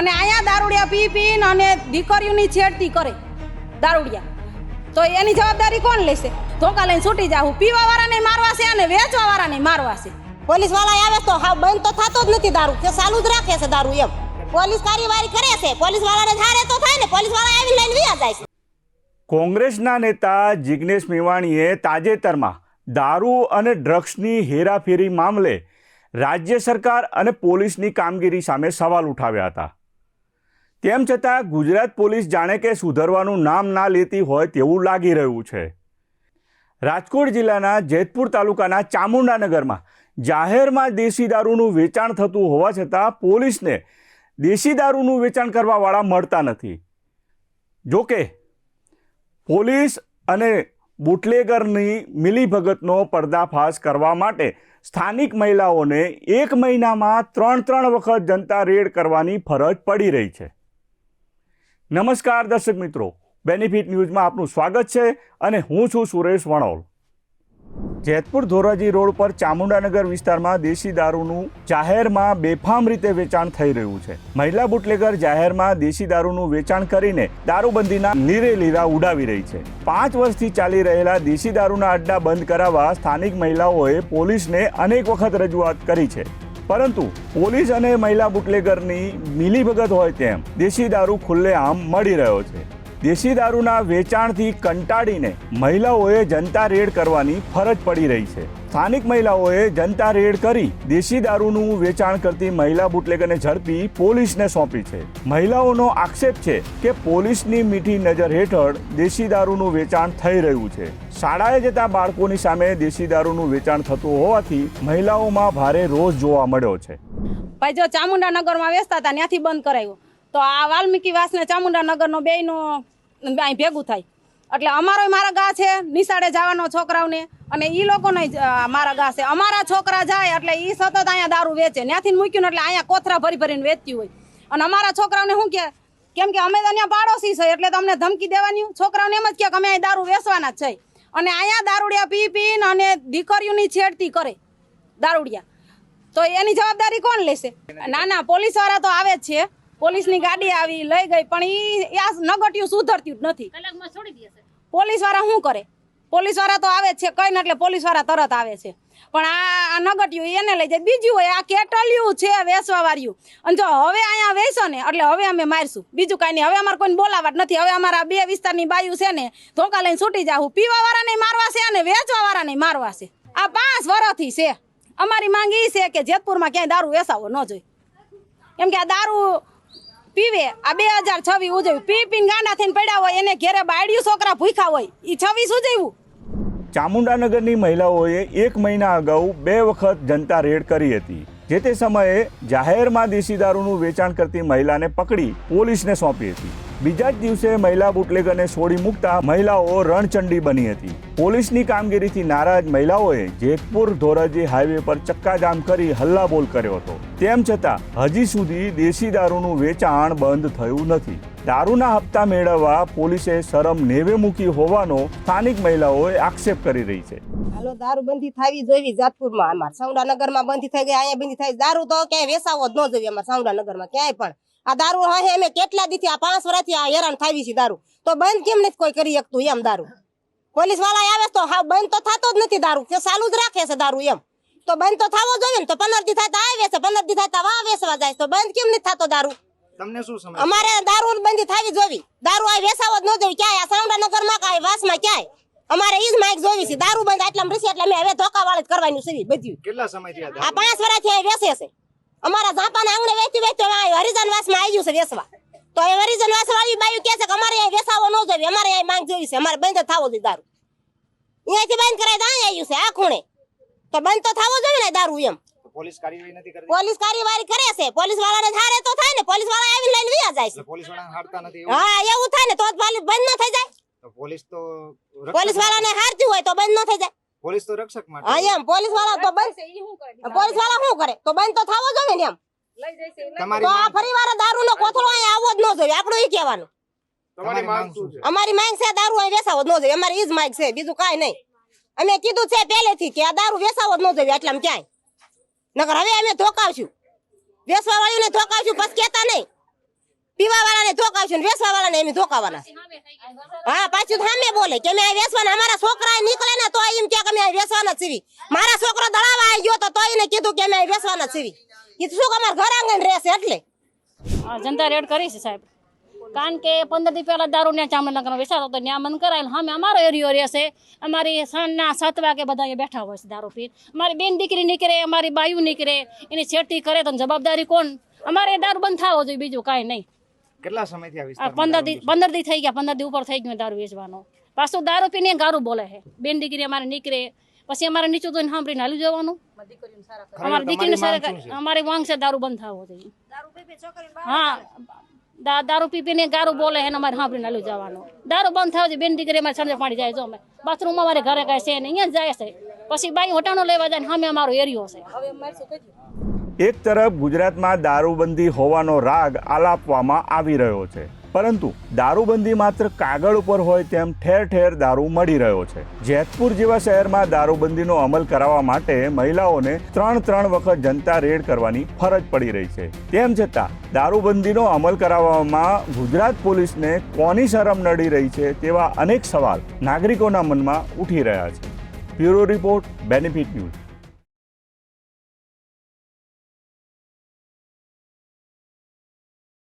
અને અહીંયા દારૂડિયા પી પીને અને દીકરીઓની છેડતી કરે દારૂડિયા. તો એની જવાબદારી કોણ લેશે? ધોકા લઈને છૂટી જાવું પીવા વાળાને મારવા છે અને વેચવા વાળાને મારવા છે. પોલીસવાળા આવે તો હા બંધ તો થતો જ નથી દારૂ. તે ચાલુ જ રાખે છે દારૂ એમ. પોલીસ કાર્યવાહી કરે છે. પોલીસ વાળાને ધારે તો થાય ને પોલીસવાળા આવીને લઈને વ્યા જાય છે. કોંગ્રેસના નેતા જિગ્નેશ મેવાણીએ તાજેતરમાં દારૂ અને ડ્રગ્સની હેરાફેરી મામલે રાજ્ય સરકાર અને પોલીસની કામગીરી સામે સવાલ ઉઠાવ્યા હતા. તેમ છતાં ગુજરાત પોલીસ જાણે કે સુધરવાનું નામ ના લેતી હોય તેવું લાગી રહ્યું છે. રાજકોટ જિલ્લાના જેતપુર તાલુકાના ચામુંડાનગરમાં જાહેરમાં દેશી દારૂનું વેચાણ થતું હોવા છતાં પોલીસને દેશી દારૂનું વેચાણ કરવાવાળા મળતા નથી. જોકે પોલીસ અને બુટલેગરની મિલીભગતનો પર્દાફાશ કરવા માટે સ્થાનિક મહિલાઓને એક મહિનામાં ત્રણ ત્રણ વખત જનતા રેડ કરવાની ફરજ પડી રહી છે. નમસ્કાર દર્શક મિત્રો. બેનિફિટ ન્યૂઝમાં આપનું સ્વાગત છે અને હું છું સુરેશ વણોલ. જેતપુર ધોરાજી રોડ પર ચામુંડાનગર વિસ્તારમાં દેશી દારૂનું જાહેરમાં બેફામ રીતે વેચાણ થઈ રહ્યું છે. મહિલા બુટલેગર જાહેરમાં દેશી દારૂનું વેચાણ કરીને દારૂબંધીના લીરે લીરા ઉડાવી રહી છે. પાંચ વર્ષથી ચાલી રહેલા દેશી દારૂના અડ્ડા બંધ કરાવવા સ્થાનિક મહિલાઓએ પોલીસને અનેક વખત રજૂઆત કરી છે. પરંતુ પોલીસ અને મહિલા બુટલેગરની મિલીભગત હોય તેમ દેશી દારૂ ખુલ્લેઆમ મળી રહ્યો છે. દેશી દારૂના વેચાણથી કંટાળીને મહિલાઓએ જનતા રેડ કરવાની ફરજ પડી રહી છે. સ્થાનિક મહિલાઓએ જનતા રેડ કરી દેશી દારૂનું વેચાણ કરતી મહિલા બુટલેગરને ઝડપી પોલીસને સોંપી છે. મહિલાઓનો આક્ષેપ છે કે પોલીસની મીઠી નજર હેઠળ દેશી દારૂનું વેચાણ થઈ રહ્યું છે. શાળાએ જતા બાળકોની સામે દેશી દારૂનું વેચાણ થતું હોવાથી મહિલાઓમાં ભારે રોષ જોવા મળ્યો છે. ભાઈ, જો ચામુંડાનગરમાં વેચતા હતા, ત્યાંથી બંધ કરાયું. તો આ વાલ્મીકી વાસને ચામુંડાનગરનો ચામુંડા બેયનો અહીં ભેગું થાય. એટલે અમારો મારા ગા છે, નિશાળે જવાનો છોકરાઓને. અને એ લોકોને મારા ગા છે. અમારા છોકરા જાય એટલે એ સતત અહીંયા દારૂ વેચે. ત્યાંથી મૂક્યું એટલે અહીંયા કોથરા ભરી ભરીને વેચતી હોય. અને અમારા છોકરાઓને શું કે, કેમ કે અમે તો અહીંયા પાડોશી છે, એટલે તમને ધમકી દેવાની. છોકરાઓને એમ જ કે અમે અહીં દારૂ વેચવાના જ છે. અને અહીંયા દારૂડિયા પી પીને અને દીકરીઓની છેડતી કરે, દારૂડિયા. તો એની જવાબદારી કોણ લેશે? ના ના પોલીસવાળા તો આવે જ છે. પોલીસની ગાડી આવી, લઈ ગઈ, પણ એ આ નગટિયું, સુધરતું જ નથી. પોલીસ વાળા શું કરે? પોલીસવાળા તો આવે છે, કઈ ને એટલે પોલીસવાળા તરત આવે છે. પણ આ નગટિયું એને લઈ જાય. બીજું હોય, આ કેટલિયું છે વેસવા વાળ્યું અને જો હવે અહીંયા વેચો ને, એટલે હવે અમે મારશું. બીજું કાંઈ નહીં. હવે અમારે કોઈને બોલાવટ નથી. હવે અમારા બે વિસ્તારની બાયું છે ને, ધોકા લઈને છૂટી જાવું પીવા વાળાને મારવા છે અને વેચવા વાળાને મારવા છે. આ પાંચ વર્ષથી છે. અમારી માંગ એ છે કે જેતપુરમાં ક્યાંય દારૂ વેસાવો ન જોઈએ. એમ કે આ દારૂ પીવે. આ બે હજાર છવ્વીસ ઉજવ્યું. પી પીને ગાંડા થઈને પડ્યા હોય, એને ઘેરે બાયડિયું છોકરા ભૂખ્યા હોય. એ છવ્વીસ ઉજવ્યું. ચામુંડાનગરની મહિલાઓએ એક મહિના અગાઉ બે વખત જનતા રેડ કરી હતી. જે તે સમયે જાહેરમાં દેશી દારૂનું વેચાણ કરતી મહિલાને પકડી પોલીસને સોંપી હતી. બીજા જ દિવસે મહિલા બુટલેગરને છોડી મૂકતા મહિલાઓ રણચંડી બની હતી. પોલીસની કામગીરીથી નારાજ મહિલાઓએ જેતપુર ધોરાજી હાઈવે પર ચક્કાજામ કરી હલ્લાબોલ કર્યો હતો. તેમ છતાં, હજી સુધી દેશી દારૂનું વેચાણ બંધ થયું નથી. દારૂના હપ્તા મેળવવા પોલીસે શરમ નેવે મૂકી હોવાનો સ્થાનિક મહિલાઓએ આક્ષેપ કરી રહી છે. હાલો, દારૂ બંધી થાવી જોઈવી જાતપુરમાં. અમાર સાઉન્ડાનગરમાં બંધી થઈ ગઈ, અહીંયા બંધી થાય દારૂ તો ક્યાંય વેસાવો જ ન જોઈએ અમાર સાઉન્ડાનગરમાં ક્યાંય પણ. આ દારૂ હે અમે કેટલા દીથી, આ પાંચ વર્ષથી આ હેરાન થાવી છે દારૂ. તો બંધ કેમ નથી કોઈ કરી શકતું એમ દારૂ? પોલીસવાળા આવે તો હા બંધ તો થતો જ નથી દારૂ. કે ચાલુ જ રાખે છે દારૂ એમ. તો બંધ તો થવો જોઈએ ને તો પંદર દી થાય આવે છે પંદર દી થાય વા વેસવા જાય તો બંધ કેમ નથી થતો દારૂ? તમને શું સમજ? અમારે દારૂ બંધી થાવી જોવી દારૂ આ વેસાવો જ ન જોવી ક્યાંય? આ સાઉન્ડાનગરમાં કાંઈ વાસમાં ક્યાંય? અમારે ઈ જ માઈક જોવી છે. દારૂ બંધ આટલા રસી એટલે અમે હવે ધોકા વાળી કરવાની છે બધું. કેટલા સમય આ પાંચ વર્ષથી અહીં વેસે છે. અમારા ઝાપાના આંગણે વેચી વેચી હવે આ હરિજન વાસમાં આવી ગયું છે વેસવા. તો એ હરિજન વાસ વાળી બાયું કહે છે કે અમારે અહીં વેસાવો ન જોવી અમારે અહીં માંગ જોવી છે. અમારે બંધ થવો જોઈએ દારૂ. અહીંયાથી બંધ કરાય તો અહીં આવ્યું છે આ ખૂણે. તો બંધ તો થવો જોઈએ ને દારૂ એમ. પોલીસ કાર્યવાહી નથી કરતી? પોલીસ કાર્યવાહી કરે છે. પોલીસ વાળાને ધારે તો થાય ને. પોલીસવાળા આવીને લઈને વ્યા જાય છે. પોલીસવાળા હારતા નથી હા એવું થાય ને તો પોલીસ બંધ ન થઈ જાય. તો પોલીસ તો પોલીસ વાળાને હારતી હોય તો બંધ ન થઈ જાય. પોલીસ તો રક્ષક માટે હા એમ. પોલીસવાળા તો બંધ પોલીસવાળા શું કરે? તો બંધ તો થવો જોઈએ ને એમ. તમારી તો આ ફરીવાર ફરી વાર દારૂ નો કોથળો અહીંયા આવવો જ ન જોઈએ. આપણું ઈ કહેવાનું. તમારી માંગ શું છે? અમારી માંગ છે દારૂ અહીં વેસાવો જ ન જોઈએ. અમારી ઈ જ માંગ છે. બીજું કાઈ નહીં. અમે કીધું છે પહેલેથી કે આ દારૂ વેસાવો જ ન જોઈએ એટલામાં ક્યાંય. નકર હવે અમે ધોકાવશું. વેસવા વાળીને ધોકાવશું બસ કહેતા નહીં. પીવા વાળાને ધોકાવશું ને વેસવા વાળાને એમ ધોકાવાના. હા, પાછું સામે બોલે કે અમે આ વેચવાના અમારા છોકરા નીકળે ને તો એમ કે અમે વેસવાના સીવી મારા છોકરો દળાવા આવી ગયો તો તો એને કીધું કે અમે વેસવાના સીવી એ શું અમારા ઘર આંગણ રહેશે એટલે? જનતા રેડ કરી છે સાહેબ. કારણ કે પંદર દી પહેલા દારૂ ત્યાં ચામનગર વેચાતો હતો ત્યાં બંધ કરાયેલો અમે અમારો એરિયો રહેશે. અમારી સાંજના સાત વાગે બધા અહીંયા બેઠા હોય છે દારૂ પી. અમારી બેન દીકરી નીકળે અમારી બાયુ નીકળે એની છેડતી કરે તો જવાબદારી કોણ? અમારે દારૂ બંધ થવો જોઈએ બીજું કાંઈ નહીં. કેટલા સમયથી આ આ પંદર દી પંદર દી થઈ ગયા પંદર દી ઉપર થઈ ગયું દારૂ વેચવાનો. પાછું દારૂ પીને ગારું બોલે છે. બેન દીકરી અમારે નીકળે પછી અમારે નીચું તો સાંભળીને હાલી જવાનું. અમારી દીકરીને સારે? અમારી માંગ છે દારૂ બંધ થવો જોઈએ. હા દારૂ પી પીને ગારું બોલે એને અમારે સાંભળીને હાલી જવાનું. દારૂ બંધ થાય છે બેન દીકરી અમારે સંજે પાણી જાય જો અમે. બાથરૂમમાં અમારે ઘરે કાંઈ છે ને અહીંયા જાય છે. પછી બાઈ હોટાણો લેવા જાય હામે સામે અમારો એરિયો છે. એક તરફ ગુજરાતમાં દારૂબંધી હોવાનો રાગ આલાપવામાં આવી રહ્યો છે. પરંતુ દારૂબંધી માત્ર કાગળ ઉપર હોય તેમ ઠેર ઠેર દારૂ મળી રહ્યો છે. જેતપુર જેવા શહેરમાં દારૂબંધીનો અમલ કરાવવા માટે મહિલાઓને ત્રણ ત્રણ વખત જનતા રેડ કરવાની ફરજ પડી રહી છે. તેમ છતાં, દારૂબંધીનો અમલ કરાવવામાં ગુજરાત પોલીસને કોની શરમ નડી રહી છે તેવા અનેક સવાલ નાગરિકોના મનમાં ઉઠી રહ્યા છે. Bureau report, benefit news.